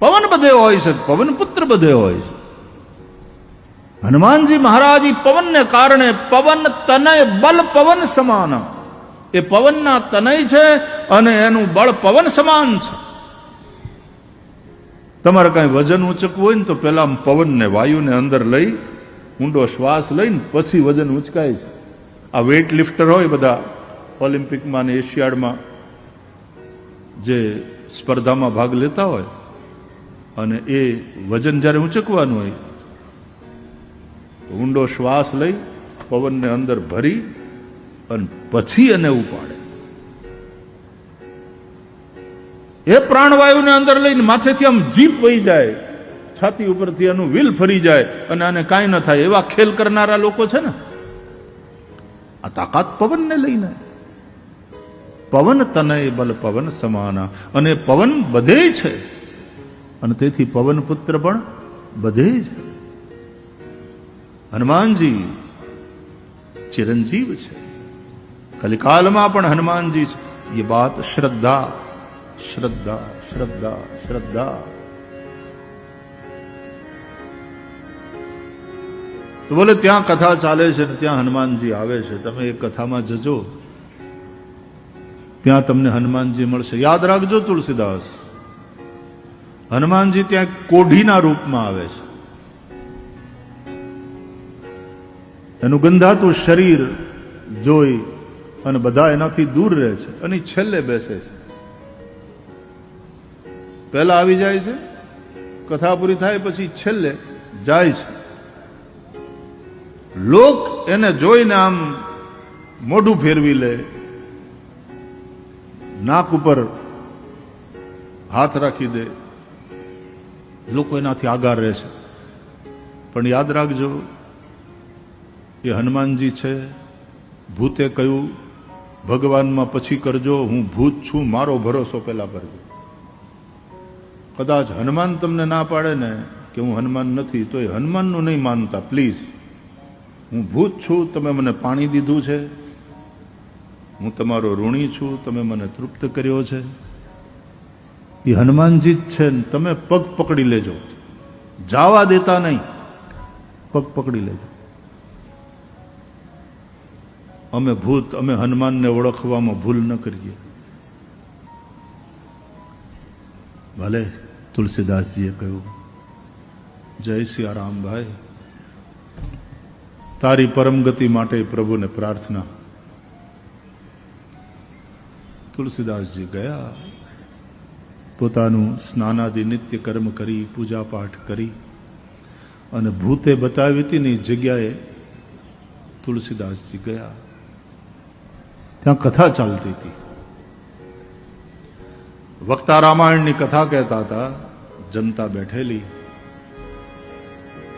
પવન બધે હોય છે, પવન પુત્ર બધે હોય છે. હનુમાનજી મહારાજ પવનને કારણે પવન તનય બલ પવન સમાન. એ પવનના તનય છે અને એનું બળ પવન સમાન છે. તમારે કાંઈ વજન ઉંચકવું હોય ને તો આમ પવનને વાયુને અંદર લઈ, ઊંડો શ્વાસ લઈને પછી વજન ઉંચકાય છે. આ વેઇટ લિફ્ટર હોય બધા ઓલિમ્પિકમાં ને એશિયાડમાં જે સ્પર્ધામાં ભાગ લેતા હોય અને એ વજન જ્યારે ઉંચકવાનું હોય, ઊંડો શ્વાસ લઈ પવનને અંદર ભરી અને પછી એને ઉપાડે. એ પ્રાણવાયુને અંદર લઈને માથેથી આમ જીપ વહી જાય, છાતી ઉપરથી એનું વ્હીલ ફરી જાય અને આને કાંઈ ન થાય. એવા ખેલ કરનારા લોકો છે ને, આ તાકાત પવનને લઈને. પવન તનય બલ પવન સમાના. અને પવન બધે છે. અને તેથી પવનપુત્ર પણ બધે જ હનુમાનજી ચિરંજીવ છે. કલિકાલમાં પણ હનુમાનજી છે. એ વાત શ્રદ્ધા શ્રદ્ધા શ્રદ્ધા શ્રદ્ધા. તો બોલે ત્યાં કથા ચાલે છે ને ત્યાં હનુમાનજી આવે છે. તમે એ કથામાં જજો. ત્યાં તમને હનુમાનજી મળશે. યાદ રાખજો તુલસીદાસ. હનુમાનજી ત્યાં કોઢીના રૂપમાં આવે છે. એનું ગંધાતું શરીર જોઈ અને બધા એનાથી દૂર રહે છે. અને છેલ્લે બેસે છે. પહેલા આવી જાય છે, કથા પૂરી થાય પછી છેલ્લે જાય છે. લોક એને જોઈને આમ મોઢું ફેરવી લે, નાક ઉપર હાથ રાખી દે લોકો એનાથી આગાર રહે છે. પણ યાદ રાખજો, એ હનુમાનજી છે. ભૂતે કહ્યું, ભગવાનમાં પછી કરજો, હું ભૂત છું, મારો ભરોસો પેલા કરજો. કદાચ હનુમાન તમને ના પાડે ને કે હું હનુમાન નથી, તો એ હનુમાનનું નહીં માનતા, પ્લીઝ. હું ભૂત છું, તમે મને પાણી દીધું છે. હું તમારો ઋણી છું, તમે મને તૃપ્ત કર્યો છે. એ હનુમાનજી જ છે ને, તમે પગ પકડી લેજો. જાવા દેતા નહીં. પગ પકડી લેજો. અમે ભૂત, અમે હનુમાનને ઓળખવામાં ભૂલ ન કરીએ. ભલે તુલસીદાસજીએ કહ્યું, જય સિયારામ ભાઈ. તારી પરમ ગતિ માટે પ્રભુને પ્રાર્થના. તુલસીદાસજી ગયા. પોતાનું સ્નાનાદિ નિત્ય કર્મ કરી પૂજા પાઠ કરી અને ભૂતે બતાવી હતી ને જગ્યાએ તુલસીદાસજી ગયા. ત્યાં કથા ચાલતી હતી. વક્તા રામાયણની કથા કહેતા હતા, જનતા બેઠેલી.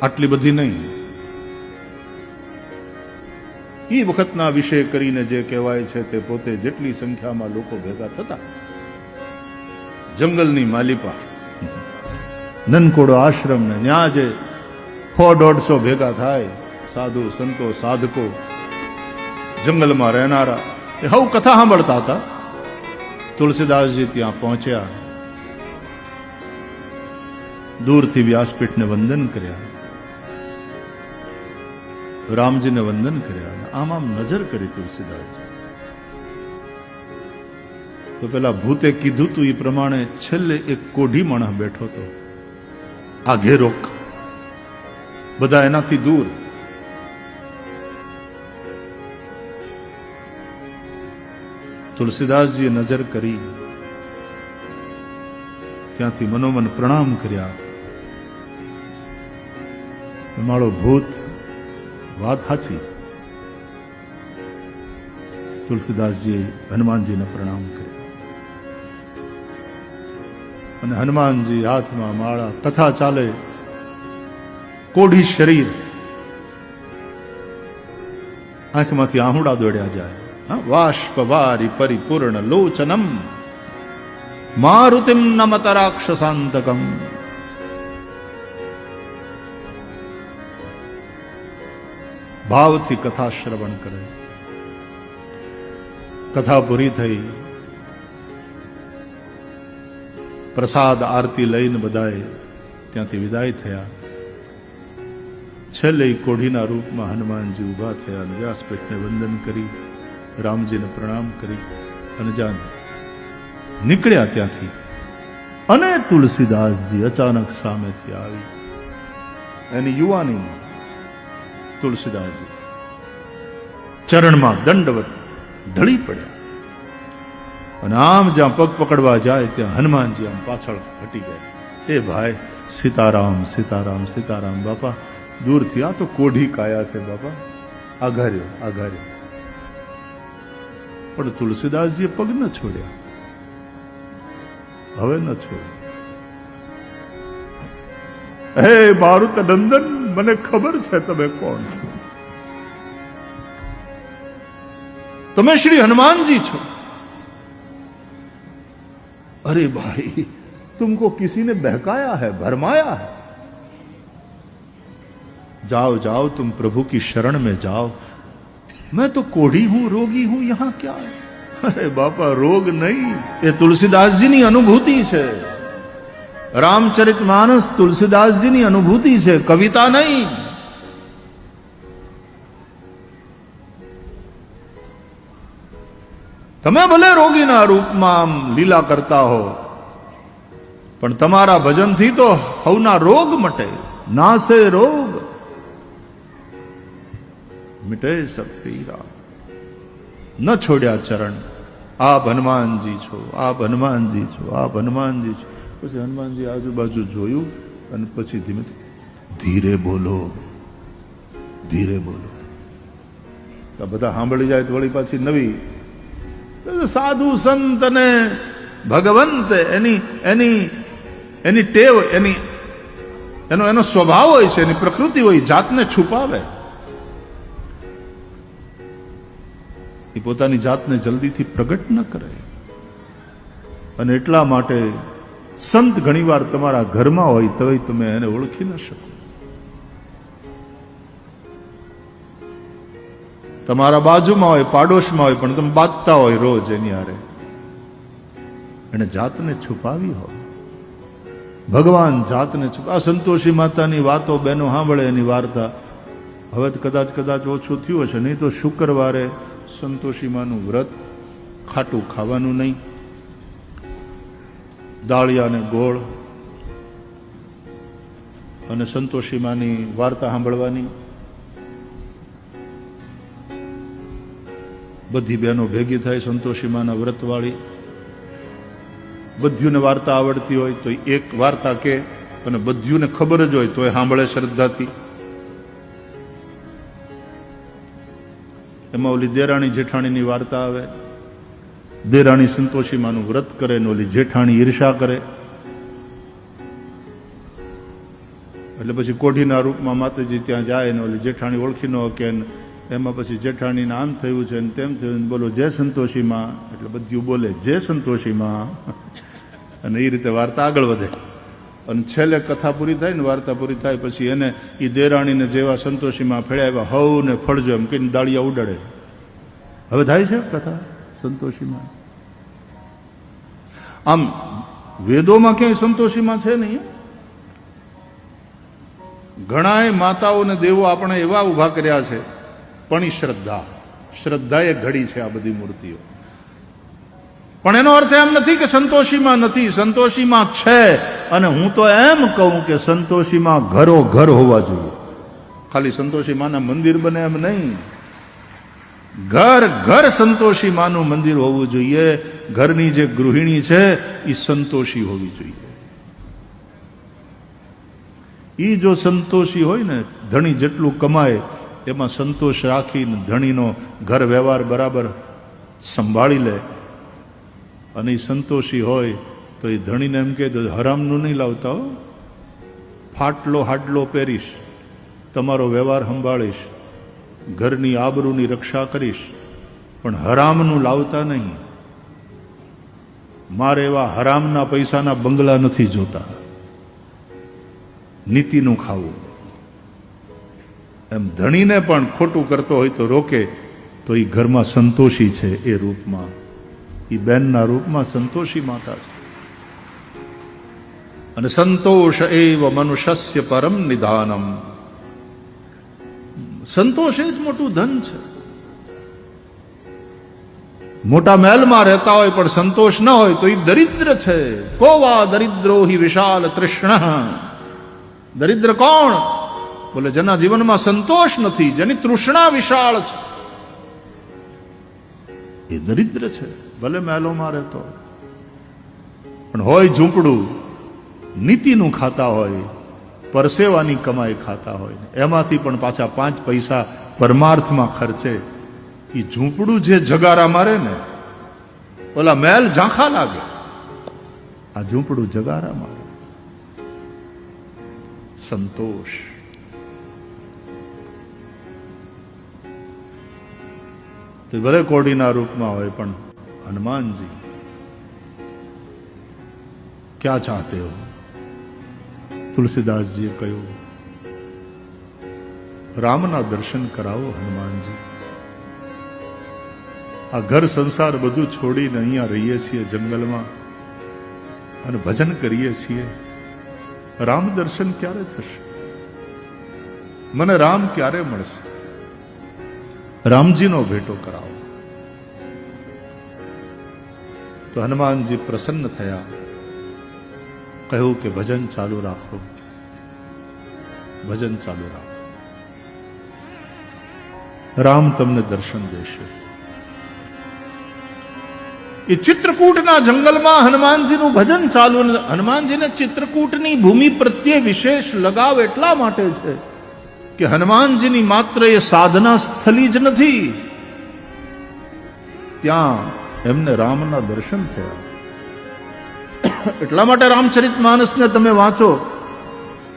આટલી બધી નહીં. એ વખતના વિષય કરીને જે કહેવાય છે તે પોતે જેટલી સંખ્યામાં લોકો ભેગા થતા જંગલની માલિપા નનકોડો આશ્રમ ને ત્યાં જે સો દોઢસો ભેગા થાય. સાધુ, સંતો, સાધકો, જંગલમાં રહેનારા. એ હવ કથા સાંભળતા હતા. તુલસીદાસજી ત્યાં પહોંચ્યા. દૂરથી વ્યાસપીઠને વંદન કર્યા. રામજીને વંદન કર્યા આમ આમ નજર કરી તુલસીદાસજી. તો પેલા ભૂતે કીધું તું એ પ્રમાણે છેલ્લે એક કોઢી માણસ બેઠો હતો. આ ઘેરોક. બધા એનાથી દૂર. તુલસીદાસજીએ નજર કરી. ત્યાંથી મનોમન પ્રણામ કર્યા. મારો ભૂત, વાત સાચી. તુલસીદાસજીએ હનુમાનજીને પ્રણામ કર્યા. અને હનુમાનજી હાથમાં માળા કથા ચાલે કોઢી શરીર. આંખમાંથી આહુડા દોડ્યા જાય. વાષ્પવારી પરિપૂર્ણ લોચનમ. મારુતિમ નમત રાક્ષસાંતકમ. ભાવથી કથા શ્રવણ કરે. કથા પૂરી થઈ પ્રસાદ આરતી લઈને બધાએ ત્યાંથી વિદાય થયા. છેલ્લે કોઢીના રૂપમાં હનુમાનજી ઊભા થયા અને વ્યાસપીઠને વંદન કરી, રામજીને પ્રણામ કરી અને જાન નીકળ્યા ત્યાંથી. અને તુલસીદાસજી અચાનક સામેથી આવી. એની યુવાની તુલસીદાસજી ચરણમાં દંડવત ઢળી પડ્યા. અને આમ જ્યાં પગ પકડવા જાય, ત્યાં હનુમાનજી આમ પાછળ હટી ગયા. એ ભાઈ, સીતારામ સીતારામ સીતારામ, બાપા, દૂરથી આ તો કોઢી કાયા છે, બાપા. આઘાર્યો આઘાર્યો પણ તુલસીદાસજીએ પગ ન છોડ્યા. હવે ન છોડ્યા. હે મારું તદંદન મને ખબર છે તમે કોણ છો. તમે શ્રી હનુમાનજી છો. अरे भाई तुमको किसी ने बहकाया है भरमाया है जाओ जाओ तुम प्रभु की शरण में जाओ मैं तो कोढ़ी हूं रोगी हूं यहां क्या है अरे बापा रोग नहीं ये तुलसीदास जी ની અનુભૂતિ છે રામચરિત માનસ તુલસીદાસજીની અનુભૂતિ છે કવિતા નહીં તમે ભલે રોગીના રૂપમાં આમ લીલા કરતા હો, પણ તમારા ભજનથી તો હવના રોગ મટે, નાસે રોગ. મિટે પીરા ન છોડ્યા ચરણ. આ હનુમાનજી છો, આ હનુમાનજી છો, આ હનુમાનજી છો. પછી હનુમાનજી આજુબાજુ જોયું અને પછી ધીમે ધીરે બોલો ધીરે બોલો. બધા સાંભળી જાય તો વળી પાછી નવી સાધુ સંત અને ભગવંત એની એની એની ટેવ એની એનો એનો સ્વભાવ હોય છે એની પ્રકૃતિ હોય જાતને છુપાવે એ પોતાની જાતને જલ્દીથી પ્રગટ ન કરે અને એટલા માટે સંત ઘણીવાર તમારા ઘરમાં હોય તોય તમે એને ઓળખી ન શકો તમારા બાજુમાં હોય, પાડોશમાં હોય, પણ તમે બાંધતા હોય રોજ એની હારે. એને જાતને છુપાવી હોય ભગવાન જાતને છુપા સંતોષી માતાની વાતો બેનો સાંભળે એની વાર્તા. હવે કદાચ કદાચ ઓછું થયું હશે, નહીં તો શુક્રવારે સંતોષી માનું વ્રત ખાટું ખાવાનું નહીં. દાળિયા ને ગોળ અને સંતોષી માની વાર્તા સાંભળવાની. બધી બહેનો ભેગી થાય, સંતોષીમાના વ્રતવાળી. બધ્યુંને વાર્તા આવડતી હોય તો એક વાર્તા કે અને બધ્યુંને ખબર જ હોય તો એ સાંભળે શ્રદ્ધાથી. એમાં ઓલી દેરાણી જેઠાણીની વાર્તા આવે. દેરાણી સંતોષીમાનું વ્રત કરે ને ઓલી જેઠાણી ઈર્ષા કરે. એટલે પછી કોઢીના રૂપમાં માતાજી ત્યાં જાય ને ઓલી જેઠાણી ઓળખી ન કે એમાં પછી જેઠાણીને આમ થયું છે ને તેમ થયું બોલો, જય સંતોષીમાં. એટલે બધું બોલે, જય સંતોષીમાં. અને એ રીતે વાર્તા આગળ વધે. અને છેલ્લે કથા પૂરી થાય ને વાર્તા પૂરી થાય પછી એને એ દેરાણીને જેવા સંતોષીમાં ફેળાવ્યા, હવ ને ફળજો, એમ કહીને દાળિયા ઉડાડે. હવે થાય છે કથા? સંતોષીમાં. આમ વેદોમાં ક્યાંય સંતોષીમાં છે નહીં? ઘણાય માતાઓ ને દેવો આપણે એવા ઊભા કર્યા છે પણ ઈ શ્રદ્ધા. શ્રદ્ધા એ ઘડી છે આ બધી મૂર્તિઓ. પણ એનો અર્થ એમ નથી કે સંતોષીમાં નથી, સંતોષીમાં છે. અને હું તો એમ કહું કે સંતોષીમાં ઘરો ઘર હોવા જોઈએ. ખાલી સંતોષી માના મંદિર બને એમ નહીં. ઘર ઘર સંતોષી માનું મંદિર હોવું જોઈએ. ઘરની જે ગૃહિણી છે એ સંતોષી હોવી જોઈએ. એ જો સંતોષી હોય ને, ધણી જેટલું કમાય એમાં સંતોષ રાખીને ધણીનો ઘર વ્યવહાર બરાબર સંભાળી લે. અને એ સંતોષી હોય તો એ ધણીને એમ કહે હરામનું નહીં લાવતા હો. ફાટલો હાડલો પહેરીશ, તમારો વ્યવહાર સંભાળીશ, ઘરની આબરૂની રક્ષા કરીશ, પણ હરામનું લાવતા નહીં. મારે એવા હરામના પૈસાના બંગલા નથી જોતા. નીતિનું ખાવું. એમ ધણીને પણ ખોટું કરતો હોય તો રોકે, તો એ ઘરમાં સંતોષી છે એ રૂપમાં. એ બેનના રૂપમાં સંતોષી માતા છે. અને સંતોષ એવ મનુષ્ય પરમ નિધાનમ. સંતોષ એ જ મોટું ધન છે. મોટા મહેલમાં રહેતા હોય પણ સંતોષ ન હોય તો એ દરિદ્ર છે. કોવા દરિદ્રો હિ વિશાલ તૃષ્ણ? દરિદ્ર કોણ? બોલે, જેના જીવનમાં સંતોષ નથી, જેની તૃષ્ણા વિશાળ છે. એ દરિદ્ર છે, ભલે મહેલોમાં રહેતો. પણ હોય ઝૂંપડું, નીતિનું ખાતા હોય, પરસેવાની કમાઈ ખાતા હોય. એમાંથી પણ પાછા પાંચ પૈસા પરમાર્થમાં ખર્ચે. એ ઝૂંપડું જે જગારા મારે ને, ઓલા મહેલ ઝાંખા લાગે. આ ઝૂંપડું જગારા મારે સંતોષ. તે ભલે કોડીના રૂપમાં હોય પણ હનુમાનજી, ક્યાં ચાહતે હો? તુલસીદાસજીએ કહ્યું, રામના દર્શન કરાવો હનુમાનજી. આ ઘર સંસાર બધું છોડીને અહીંયા રહીએ છીએ જંગલમાં અને ભજન કરીએ છીએ. રામ દર્શન ક્યારે થશે? મને રામ ક્યારે મળશે? રામજીનો ભેટો કરાવો. તો હનુમાનજી પ્રસન્ન થયા. કહ્યું કે, ભજન ચાલુ રાખો. ભજન ચાલુ રાખો. રામ તમને દર્શન દેશે. એ ચિત્રકૂટના જંગલમાં હનુમાનજીનું ભજન ચાલુ હનુમાનજીને ચિત્રકૂટની ભૂમિ પ્રત્યે વિશેષ લગાવ એટલા માટે છે કે હનુમાનજીની માત્ર એ સાધના સ્થલી જ નથી. ત્યાં એમને રામના દર્શન થયા. એટલા માટે રામચરિત માનસને તમે વાંચો,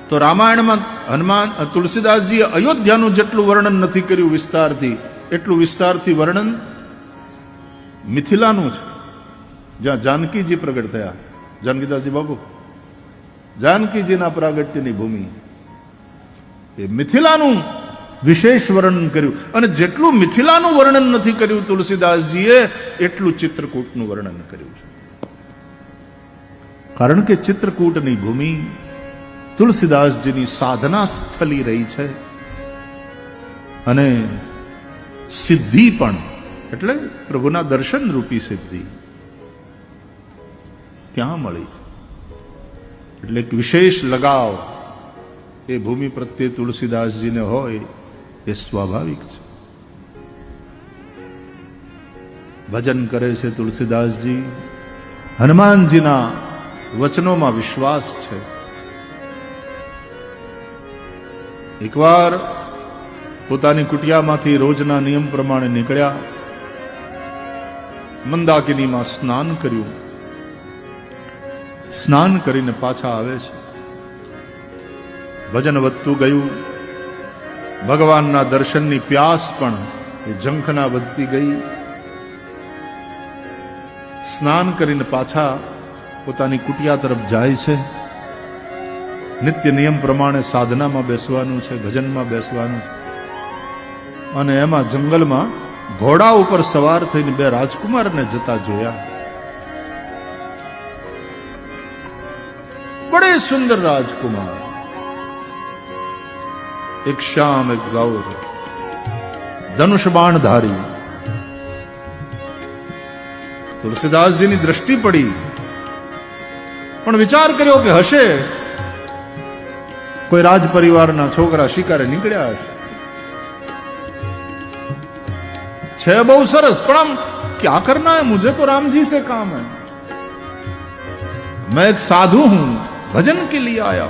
તો રામાયણમાં હનુમાન તુલસીદાસજીએ અયોધ્યાનું જેટલું વર્ણન નથી કર્યું વિસ્તારથી, એટલું વિસ્તારથી વર્ણન મિથિલાનું છે જ્યાં જાનકીજી પ્રગટ થયા. જાનકીદાસજી બાબુ જાનકીજીના પ્રાગટ્યની ભૂમિ એ મિથિલાનું વિશેષ વર્ણન કર્યું. અને જેટલું મિથિલાનું વર્ણન નથી કર્યું તુલસીદાસજીએ, એટલું ચિત્રકૂટનું વર્ણન કર્યું કારણ કે ચિત્રકૂટની ભૂમિ તુલસીદાસજીની સાધના સ્થલી રહી છે. અને સિદ્ધિ પણ, એટલે પ્રભુના દર્શન રૂપી સિદ્ધિ, ત્યાં મળી. એટલે એક વિશેષ લગાવ એ ભૂમિ પ્રત્યે તુલસીદાસજીને હોય એ સ્વાભાવિક છે. ભજન કરે છે તુલસીદાસજી. હનુમાનજીના વચનોમાં વિશ્વાસ છે. એકવાર પોતાની કુટિયામાંથી રોજના નિયમ પ્રમાણે નીકળ્યા. મંદાકિનીમાં સ્નાન કર્યું. સ્નાન કરીને પાછા આવે છે. ભજન વધતું ગયું. ભગવાનના દર્શનની પ્યાસ પણ એ ઝંખના વધતી ગઈ. સ્નાન કરીને પાછા પોતાની કુટિયા તરફ જાય છે. નિત્ય નિયમ પ્રમાણે સાધનામાં બેસવાનું છે, ભજનમાં બેસવાનું છે. અને એમાં જંગલમાં ઘોડા ઉપર સવાર થઈને બે રાજકુમારને જતા જોયા. બડે સુંદર રાજકુમાર. એક શ્યામ એક ગૌર ધનુષ બાણધારી તુલસીદાસજીની દ્રષ્ટિ પડી પણ વિચાર કર્યો કે હશે કોઈ રાજ પરિવારના છોકરા શિકારે નીકળ્યા હશે છે બહુ સરસ પણ આમ क्या करना है मुझे तो राम जी से काम है मैं एक साधु हूं भजन के लिए आया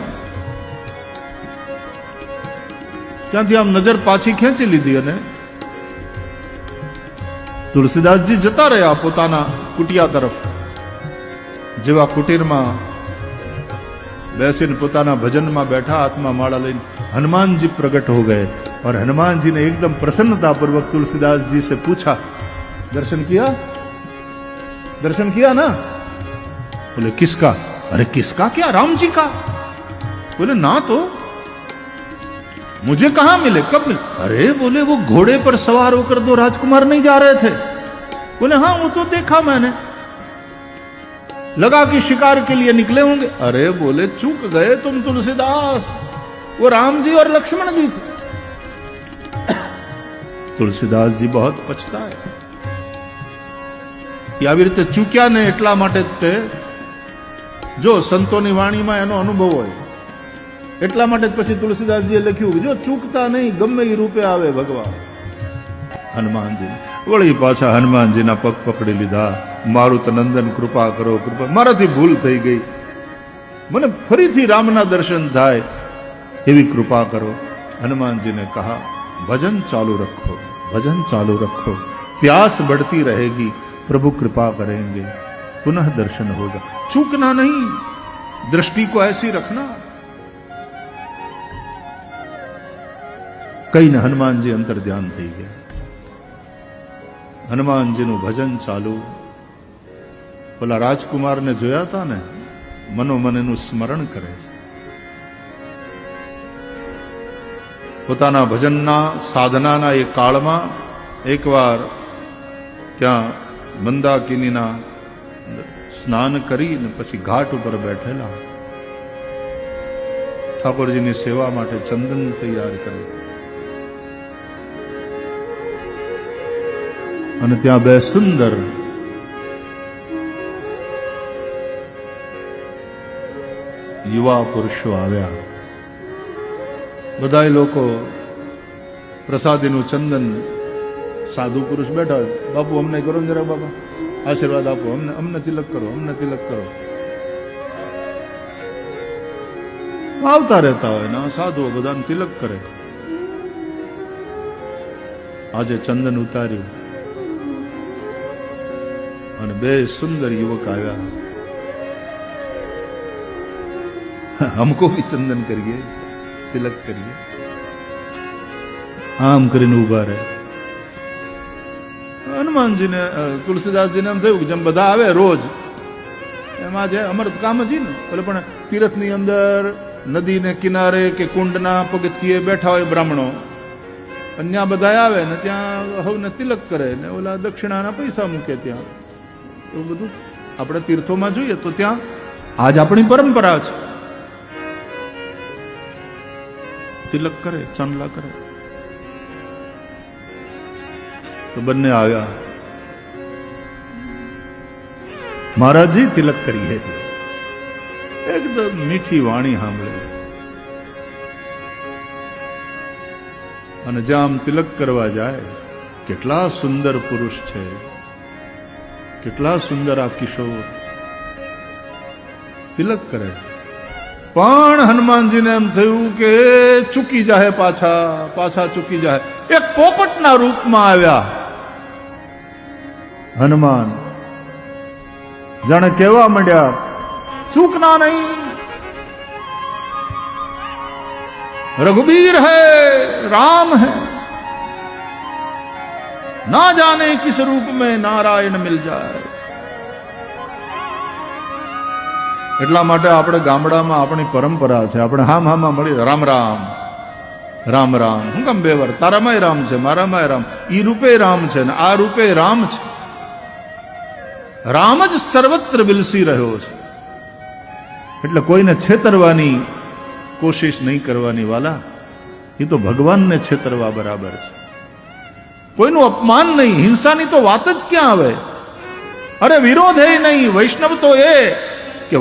ત્યાંથી આમ નજર પાછી ખેંચી લીધી અને તુલસીદાસજી જતા રહ્યા પોતાના કુટિયા તરફ, જેવા કુટીરમાં બેસીને પોતાના ભજનમાં બેઠા હાથમાં માળા લઈને હનુમાનજી પ્રગટ હો ગયે. और हनुमान जी ने एकदम प्रसन्नता पूर्वक तुलसीदास जी से पूछा दर्शन किया दर्शन किया ना बोले किसका अरे किसका क्या राम जी का बोले ना तो मुझे कहां मिले कब मिले अरे बोले वो घोड़े पर सवार होकर दो राजकुमार नहीं जा रहे थे बोले हाँ वो तो देखा मैंने लगा कि शिकार के लिए निकले होंगे अरे बोले चूक गए तुम तुलसीदास वो राम जी और लक्ष्मण जी थे તુલસીદાસ જી બહોત પછતાય એ આવી રીતે ચૂક્યા ને એટલા માટે જ તે જો સંતોની વાણીમાં એનો અનુભવ હોય એટલા માટે જ પછી તુલસીદાસજીએ લખ્યું કે જો ચૂકતા નહીં ગમે એ રૂપે આવે ભગવાન હનુમાનજી વળી પાછા હનુમાનજીના પગ પકડી લીધા મારું નંદન કૃપા કરો કૃપા મારાથી ભૂલ થઈ ગઈ મને ફરીથી રામના દર્શન થાય એવી કૃપા કરો હનુમાનજીને કહા भजन चालू रखो भजन चालू रखो प्यास बढ़ती रहेगी प्रभु कृपा करेंगे पुनः दर्शन होगा चूकना नहीं दृष्टि को ऐसी रखना કઈને હનુમાનજી અંતર ધ્યાન થઈ ગયા. હનુમાનજીનું ભજન ચાલુ. પેલા રાજકુમારને જોયા હતા ને, મનોમન એનું સ્મરણ કરે છે. પોતાના ભજનના સાધનાના એ કાળમાં એકવાર ત્યાં મંદાકિનીના સ્નાન કરીને પછી ઘાટ ઉપર બેઠેલા. ઠાકોરજીની સેવા માટે ચંદન તૈયાર કરે. અને ત્યાં બે સુંદર યુવા પુરુષો આવ્યા. બધા લોકો પ્રસાદીનું ચંદન સાધુ પુરુષ બેઠા બાપુ, અમને કરો ને જરા બાપા. આશીર્વાદ આપો. અમને અમને તિલક કરો, અમને તિલક કરો. આવતા રહેતા હોય ને સાધુઓ બધાને તિલક કરે. આજે ચંદન ઉતાર્યું. અને બે સુંદર યુવક આવ્યા. અમકો બી ચંદન કરીએ, તિલક કરીએ. આમ કરીને ઊભા રહે. હનુમાનજીને તુલસીદાસજીને એમ થયું જેમ બધા આવે રોજ, એમાં જે અમર કામ જ ને. એટલે પણ તીરથની અંદર, નદીને કિનારે કે કુંડના પગથિયે બેઠા હોય બ્રાહ્મણો, અન્ય બધા આવે ને ત્યાં હવને તિલક કરે ને ઓલા દક્ષિણાના પૈસા મૂકે ત્યાં. એવું બધું આપણે તીર્થોમાં જોઈએ તો ત્યાં આજ આપણી પરંપરા છે. તિલક કરે, ચાંદલા કરે. તો બંને આવ્યા. મહારાજજી તિલક કરીએ એકદમ મીઠી વાણી સાંભળી. અને જ્યાં તિલક કરવા જાય, કેટલા સુંદર પુરુષ છે. કેટલા સુંદર આ કિશોર. તિલક કરે, પણ હનુમાનજીને એમ થયું કે ચૂકી જાહે પાછા પાછા ચૂકી જાહે. એક પોપટના રૂપમાં આવ્યા. હનુમાન જાણે કેવા માંડ્યા, ચૂકના નહીં. રઘુબીર હૈ, રામ હૈ. ना जाने किस रूप में नारायण मिल जाए એટલા માટે આપણે ગામડામાં આપણી પરંપરા છે આપણે હામ હામાં મળી રામ રામ રામ રામ હું કેમ બે વાર તારામાંય રામ છે મારામાંય રામ ઈ રૂપે રામ છે ને આ રૂપે રામ છે રામ જ સર્વત્ર વિલસી રહ્યો છે એટલે કોઈને છેતરવાની કોશિશ નહીં કરવાની વાલા એ તો ભગવાનને છેતરવા બરાબર છે કોઈનું અપમાન નહીં, હિંસાની તો વાત જ ક્યાં આવે? અરે વિરોધ નહીં, વૈષ્ણવ તો એ